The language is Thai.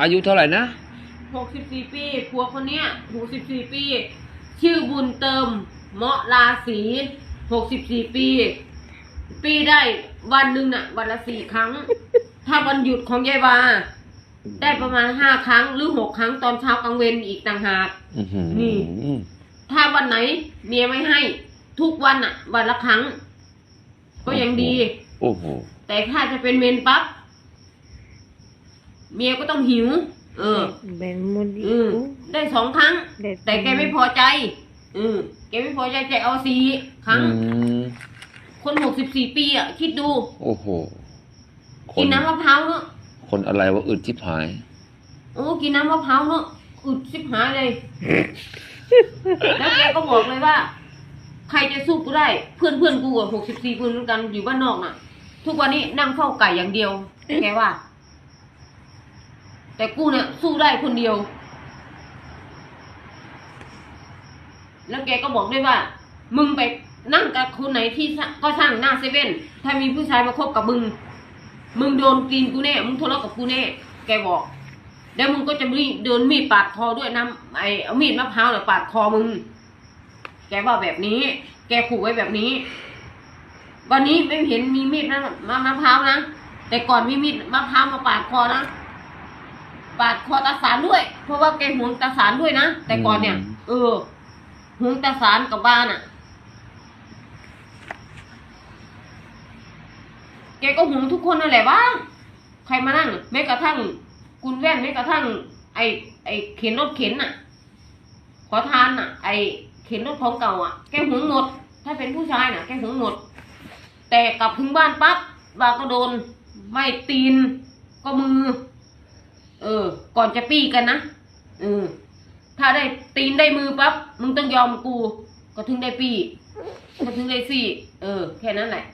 อายุเท่าไหร่นะหกสิบสี่ปีผัวคนเนี้ยหกสิบสี่ปี ชื่อบุญเติมเมาะราศีหกสิบสี่ปี ปีได้วันหนึ่งน่ะ วันละสี่ครั้ง ถ้าวันหยุดของยายวาได้ประมาณห้าครั้งหรือหกครั้งตอนเช้ากลางเวรอีกต่างหากอื้อหือนี่ ถ้าวันไหนเมียไม่ให้ ทุกวันอะ วันละครั้ง ก็ยังดี โอ้โห แต่ถ้าจะเป็นเมนปั๊บ เมียก็ต้องหิว เออ Ben mau di อืมได้สองครั้งได้แต่แกไม่พอใจ อืมแกไม่พอใจแกเอาสี่ครั้งอืมคนหกสิบสี่ปีอะ คิดดู โอ้โหคกินน้ำมะพร้าวเนอะคนอะไรว่าอึดชิบหาย โอ้กินน้ำมะพร้าวเนอะอึดชิบหายเลย แล้วแกก็บอกเลยว่า ใครจะสู้กูได้ เพื่อนเพื่อนกูอะหกสิบสี่คนเหมือนกันอยู่บ้านนอกน่ะ ทุกวันนี้นั่งเฝ้าไก่อย่างเดียว แกว่า แต่กูเนี่ยสู้ได้คนเดียว แล้วแกก็บอกด้วยว่า มึงไปนั่งกับคนไหนที่ก็สร้างหน้าเซเว่นถ้ามีผู้ชายมาคบกับมึง มึงโดนตีนกูแน่ มึงทะเลาะกับกูแน่ แกบอก แล้วมึงก็จะมีเดินมีดปาดคอด้วยน้ำไอเอามีดมะพร้าวเนี่ยปาดคอมึง แกว่าแบบนี้ แกขู่ไว้แบบนี้ วันนี้ไม่เห็นมีมีดนะมะมะพร้าวนะ แต่ก่อนมีมีดมะพร้าวมาปาดคอนะ ปาดคอตาสารด้วย เพราะว่าแกหวงตาสารด้วยนะแต่ก่อนเนี่ย อืม เออหวงตาสารกับบ้านอะ แกก็หวงทุกคนนั่นแหละบ้างใครมานั่งแม้กระทั่งกุนแว่นแม้กระทั่ง ไอไอเข็นรถเข็นน่ะ ขอทานน่ะ ไอเข็นรถของเก่าอะแกหวงหมด ถ้าเป็นผู้ชายน่ะแกหวงหมด แต่กลับถึงบ้านปั๊บ บาก็โดน ไม่ตีน ก็มือ เออ ก่อนจะปี้กันนะเออถ้าได้ตีนได้มือปั๊บมึงต้องยอมกู ก็ถึงได้ปี้ก็ถึงได้สี่ เออ แค่นั้นแหละ